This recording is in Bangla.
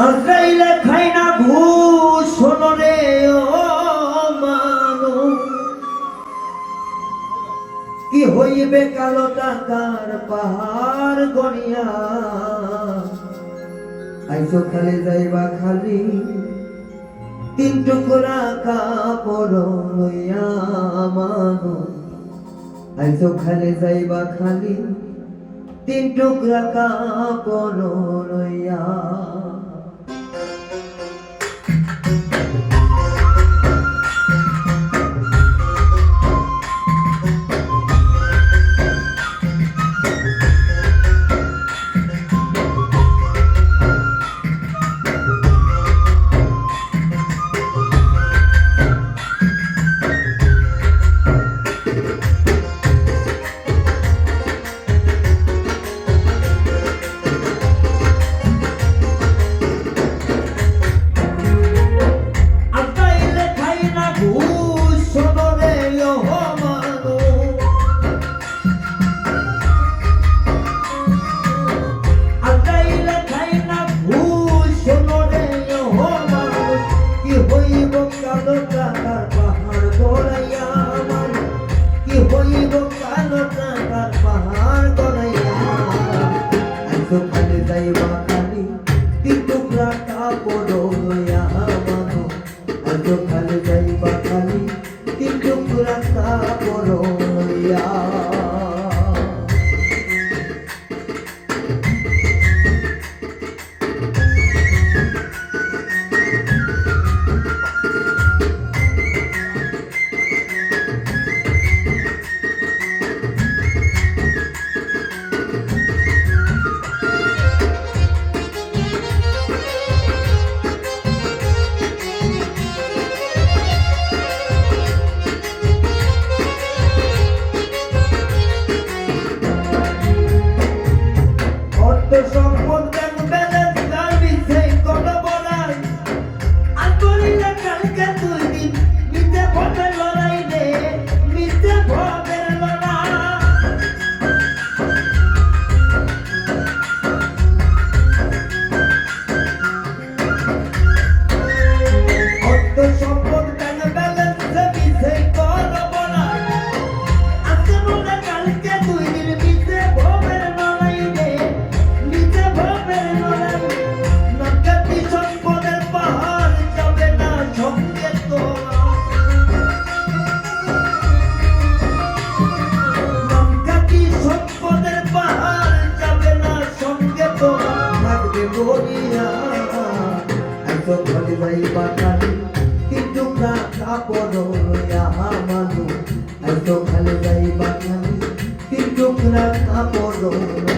হজরাইলে খাই না ভূষণ রে ও মানো কি হইবে কালো টাকার পাহাড় গড়িয়া? আইসো খালে যাইবা খালি, তিন টুকরা কাপড় লইয়া মানো আইসো খালি যাইবা খালি, তিন টুকরা কাপড় লইয়া কাপড় তো ঘরে যাইবা কালি কিন্তু না কাপড় আহা মানু আজ তো ঘরে যাইবা কালি কিন্তু না কাপড়